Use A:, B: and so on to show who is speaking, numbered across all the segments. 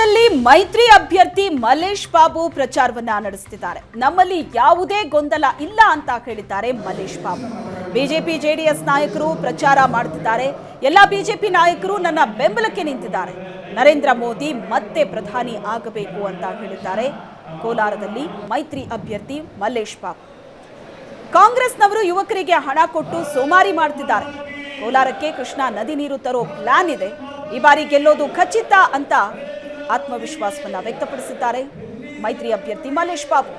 A: ಕೋಲಾರದಲ್ಲಿ ಮೈತ್ರಿ ಅಭ್ಯರ್ಥಿ ಮಲ್ಲೇಶ್ ಬಾಬು ಪ್ರಚಾರವನ್ನ ನಡೆಸುತ್ತಿದ್ದಾರೆ. ನಮ್ಮಲ್ಲಿ ಯಾವುದೇ ಗೊಂದಲ ಇಲ್ಲ ಅಂತ ಹೇಳಿದ್ದಾರೆ ಮಲ್ಲೇಶ್ ಬಾಬು. ಬಿಜೆಪಿ ಜೆಡಿಎಸ್ ನಾಯಕರು ಪ್ರಚಾರ ಮಾಡುತ್ತಿದ್ದಾರೆ. ಎಲ್ಲ ಬಿಜೆಪಿ ನಾಯಕರು ನನ್ನ ಬೆಂಬಲಕ್ಕೆ ನಿಂತಿದ್ದಾರೆ. ನರೇಂದ್ರ ಮೋದಿ ಮತ್ತೆ ಪ್ರಧಾನಿ ಆಗಬೇಕು ಅಂತ ಹೇಳಿದ್ದಾರೆ. ಕೋಲಾರದಲ್ಲಿ ಮೈತ್ರಿ ಅಭ್ಯರ್ಥಿ ಮಲ್ಲೇಶ್ ಬಾಬು. ಕಾಂಗ್ರೆಸ್ನವರು ಯುವಕರಿಗೆ ಹಣ ಕೊಟ್ಟು ಸೋಮಾರಿ ಮಾಡ್ತಿದ್ದಾರೆ. ಕೋಲಾರಕ್ಕೆ ಕೃಷ್ಣಾ ನದಿ ನೀರು ತರೋ ಪ್ಲಾನ್ ಇದೆ. ಈ ಬಾರಿ ಗೆಲ್ಲೋದು ಖಚಿತ ಅಂತ ಆತ್ಮವಿಶ್ವಾಸವನ್ನ ವ್ಯಕ್ತಪಡಿಸಿದ್ದಾರೆ. ಮೈತ್ರಿ ಅಭ್ಯರ್ಥಿ ಮಲ್ಲೇಶ್ ಬಾಬು.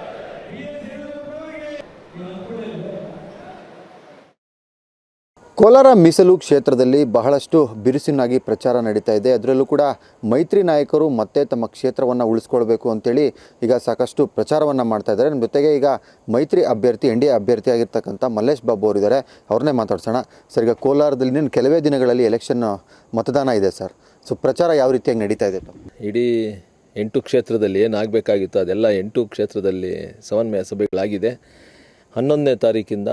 B: ಕೋಲಾರ ಮೀಸಲು ಕ್ಷೇತ್ರದಲ್ಲಿ ಬಹಳಷ್ಟು ಬಿರುಸಿನಾಗಿ ಪ್ರಚಾರ ನಡೀತಾ ಇದೆ. ಅದರಲ್ಲೂ ಕೂಡ ಮೈತ್ರಿ ನಾಯಕರು ಮತ್ತೆ ತಮ್ಮ ಕ್ಷೇತ್ರವನ್ನು ಉಳಿಸ್ಕೊಳ್ಬೇಕು ಅಂತೇಳಿ ಈಗ ಸಾಕಷ್ಟು ಪ್ರಚಾರವನ್ನು ಮಾಡ್ತಾ ಇದ್ದಾರೆ. ನಮ್ಮ ಜೊತೆಗೆ ಈಗ ಮೈತ್ರಿ ಅಭ್ಯರ್ಥಿ, ಎನ್ ಡಿ ಎ ಅಭ್ಯರ್ಥಿಯಾಗಿರ್ತಕ್ಕಂಥ ಮಲ್ಲೇಶ್ ಬಾಬು ಅವರಿದ್ದಾರೆ. ಅವ್ರನ್ನೇ ಮಾತಾಡ್ಸೋಣ. ಸರ್, ಈಗ ಕೋಲಾರದಲ್ಲಿ ಕೆಲವೇ ದಿನಗಳಲ್ಲಿ ಎಲೆಕ್ಷನ್ ಮತದಾನ ಇದೆ, ಸರ್? ಸೊ ಪ್ರಚಾರ ಯಾವ ರೀತಿಯಾಗಿ ನಡೀತಾ ಇದೆ?
C: ಇಡೀ ಎಂಟು ಕ್ಷೇತ್ರದಲ್ಲಿ ಏನಾಗಬೇಕಾಗಿತ್ತು ಅದೆಲ್ಲ ಎಂಟು ಕ್ಷೇತ್ರದಲ್ಲಿ ಸಮನ್ವಯ ಸಭೆಗಳಾಗಿದೆ. ಹನ್ನೊಂದನೇ ತಾರೀಕಿಂದ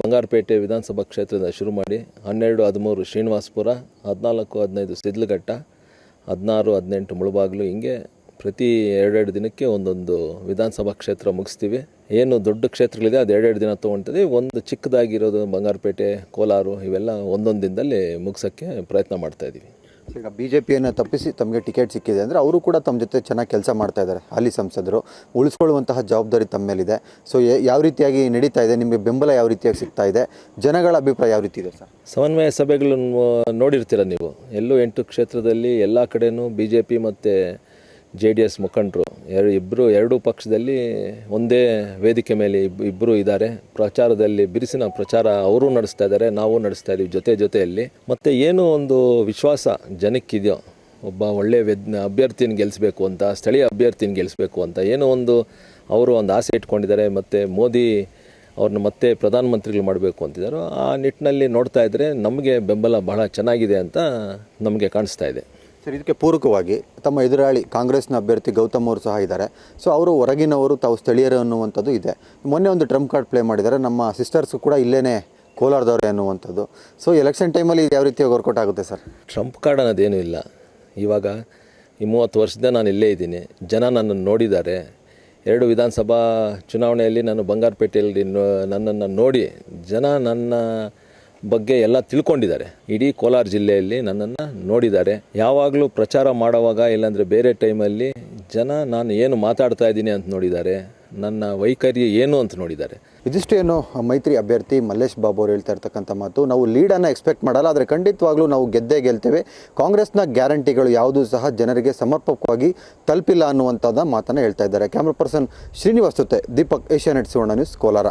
C: ಬಂಗಾರಪೇಟೆ ವಿಧಾನಸಭಾ ಕ್ಷೇತ್ರದಿಂದ ಶುರು ಮಾಡಿ, ಹನ್ನೆರಡು, ಹದಿಮೂರು ಶ್ರೀನಿವಾಸಪುರ, ಹದಿನಾಲ್ಕು, ಹದಿನೈದು ಸಿದ್ಲಘಟ್ಟ ಹದಿನಾರು, ಹದಿನೆಂಟು ಮುಳುಬಾಗಿಲು, ಹಿಂಗೆ ಪ್ರತಿ ಎರಡೆರಡು ದಿನಕ್ಕೆ ಒಂದೊಂದು ವಿಧಾನಸಭಾ ಕ್ಷೇತ್ರ ಮುಗಿಸ್ತೀವಿ. ಏನು ದೊಡ್ಡ ಕ್ಷೇತ್ರಗಳಿದೆ, ಅದು ಎರಡೆರಡು ದಿನ ತೊಗೊಳ್ತದೆ. ಒಂದು ಚಿಕ್ಕದಾಗಿರೋದು ಬಂಗಾರಪೇಟೆ, ಕೋಲಾರು, ಇವೆಲ್ಲ ಒಂದೊಂದು ದಿನದಲ್ಲಿ ಮುಗಿಸೋಕ್ಕೆ ಪ್ರಯತ್ನ ಮಾಡ್ತಾ ಇದ್ದೀವಿ.
B: ಸೊ ಈಗ ಬಿ ಜೆ ಪಿಯನ್ನು ತಪ್ಪಿಸಿ ತಮಗೆ ಟಿಕೆಟ್ ಸಿಕ್ಕಿದೆ ಅಂದರೆ ಅವರು ಕೂಡ ತಮ್ಮ ಜೊತೆ ಚೆನ್ನಾಗಿ ಕೆಲಸ ಮಾಡ್ತಾ ಇದ್ದಾರೆ ಹಾಲಿ ಸಂಸದರು. ಉಳಿಸ್ಕೊಳ್ಳುವಂತಹ ಜವಾಬ್ದಾರಿ ತಮ್ಮ ಮೇಲಿದೆ. ಸೊ ಯಾವ ರೀತಿಯಾಗಿ ನಡೀತಾ ಇದೆ, ನಿಮಗೆ ಬೆಂಬಲ ಯಾವ ರೀತಿಯಾಗಿ ಸಿಗ್ತಾ ಇದೆ, ಜನಗಳ ಅಭಿಪ್ರಾಯ ಯಾವ ರೀತಿ ಇದೆ ಸರ್?
C: ಸಮನ್ವಯ ಸಭೆಗಳನ್ನು ನೋಡಿರ್ತೀರ ನೀವು? ಎಲ್ಲೂ ಎಂಟು ಕ್ಷೇತ್ರದಲ್ಲಿ ಎಲ್ಲ ಕಡೆನೂ ಬಿ ಜೆ ಪಿ ಮತ್ತು ಜೆ ಡಿ ಎಸ್ ಮುಖಂಡರು ಎರಡು ಇಬ್ಬರು ಎರಡೂ ಪಕ್ಷದಲ್ಲಿ ಒಂದೇ ವೇದಿಕೆ ಮೇಲೆ ಇಬ್ ಇಬ್ಬರು ಇದ್ದಾರೆ. ಪ್ರಚಾರದಲ್ಲಿ ಬಿರುಸಿನ ಪ್ರಚಾರ ಅವರು ನಡೆಸ್ತಾ ಇದ್ದಾರೆ, ನಾವು ನಡೆಸ್ತಾ ಇದ್ದೀವಿ ಜೊತೆ ಜೊತೆಯಲ್ಲಿ. ಮತ್ತು ಏನು ಒಂದು ವಿಶ್ವಾಸ ಜನಕ್ಕಿದೆಯೋ, ಒಬ್ಬ ಒಳ್ಳೆಯ ವೆದ್ ಅಭ್ಯರ್ಥಿನ ಗೆಲ್ಲಿಸ್ಬೇಕು ಅಂತ, ಸ್ಥಳೀಯ ಅಭ್ಯರ್ಥಿನ ಗೆಲ್ಲಿಸ್ಬೇಕು ಅಂತ, ಏನೋ ಒಂದು ಅವರು ಒಂದು ಆಸೆ ಇಟ್ಕೊಂಡಿದ್ದಾರೆ, ಮತ್ತು ಮೋದಿ ಅವ್ರನ್ನ ಮತ್ತೆ ಪ್ರಧಾನಮಂತ್ರಿಗಳು ಮಾಡಬೇಕು ಅಂತಿದ್ದಾರೋ. ಆ ನಿಟ್ಟಿನಲ್ಲಿ ನೋಡ್ತಾ ಇದ್ದರೆ ನಮಗೆ ಬೆಂಬಲ ಬಹಳ ಚೆನ್ನಾಗಿದೆ ಅಂತ ನಮಗೆ ಕಾಣಿಸ್ತಾ ಇದೆ.
B: ಸರ್, ಇದಕ್ಕೆ ಪೂರಕವಾಗಿ ತಮ್ಮ ಎದುರಾಳಿ ಕಾಂಗ್ರೆಸ್ನ ಅಭ್ಯರ್ಥಿ ಗೌತಮ್ ಅವರು ಸಹ ಇದ್ದಾರೆ. ಸೊ ಅವರು ಹೊರಗಿನವರು, ತಾವು ಸ್ಥಳೀಯರು ಅನ್ನುವಂಥದ್ದು ಇದೆ. ಮೊನ್ನೆ ಒಂದು ಟ್ರಂಪ್ ಕಾರ್ಡ್ ಪ್ಲೇ ಮಾಡಿದ್ದಾರೆ. ನಮ್ಮ ಸಿಸ್ಟರ್ಸ್ ಕೂಡ ಇಲ್ಲೇ ಕೋಲಾರದವರೇ ಅನ್ನುವಂಥದ್ದು. ಸೊ ಎಲೆಕ್ಷನ್ ಟೈಮಲ್ಲಿ ಇದು ಯಾವ ರೀತಿ ವರ್ಕೌಟ್ ಆಗುತ್ತೆ ಸರ್?
C: ಟ್ರಂಪ್ ಕಾರ್ಡ್ ಅನ್ನೋದೇನೂ ಇಲ್ಲ. ಇವಾಗ ಈ ಮೂವತ್ತು ವರ್ಷದಿಂದ ನಾನು ಇಲ್ಲೇ ಇದ್ದೀನಿ. ಜನ ನನ್ನನ್ನು ನೋಡಿದ್ದಾರೆ. ಎರಡು ವಿಧಾನಸಭಾ ಚುನಾವಣೆಯಲ್ಲಿ ನಾನು ಬಂಗಾರಪೇಟೆಯಲ್ಲಿ ನನ್ನನ್ನು ನೋಡಿ ಜನ ನನ್ನ ಬಗ್ಗೆ ಎಲ್ಲ ತಿಳ್ಕೊಂಡಿದ್ದಾರೆ. ಇಡೀ ಕೋಲಾರ ಜಿಲ್ಲೆಯಲ್ಲಿ ನನ್ನನ್ನು ನೋಡಿದ್ದಾರೆ. ಯಾವಾಗಲೂ ಪ್ರಚಾರ ಮಾಡುವಾಗ ಇಲ್ಲಾಂದರೆ ಬೇರೆ ಟೈಮಲ್ಲಿ ಜನ ನಾನು ಏನು ಮಾತಾಡ್ತಾ ಇದ್ದೀನಿ ಅಂತ ನೋಡಿದ್ದಾರೆ. ನನ್ನ ವೈಖರಿ ಏನು ಅಂತ ನೋಡಿದ್ದಾರೆ.
B: ಇದಿಷ್ಟು ಏನು ಮೈತ್ರಿ ಅಭ್ಯರ್ಥಿ ಮಲ್ಲೇಶ್ ಬಾಬು ಅವರು ಹೇಳ್ತಾ ಇರ್ತಕ್ಕಂಥ ಮಾತು, ನಾವು ಲೀಡನ್ನು ಎಕ್ಸ್ಪೆಕ್ಟ್ ಮಾಡಲ್ಲ, ಆದರೆ ಖಂಡಿತವಾಗ್ಲೂ ನಾವು ಗೆದ್ದೇ ಗೆಲ್ತೇವೆ. ಕಾಂಗ್ರೆಸ್ನ ಗ್ಯಾರಂಟಿಗಳು ಯಾವುದೂ ಸಹ ಜನರಿಗೆ ಸಮರ್ಪಕವಾಗಿ ತಲುಪಿಲ್ಲ ಅನ್ನುವಂಥದ್ದು ಮಾತನ್ನು ಹೇಳ್ತಾ ಇದ್ದಾರೆ. ಕ್ಯಾಮ್ರಾ ಪರ್ಸನ್ ಶ್ರೀನಿವಾಸ್ ಜೊತೆ ದೀಪಕ್ ಏಷ್ಯಾನೆಟ್ ಸುವರ್ಣ ನ್ಯೂಸ್, ಕೋಲಾರ.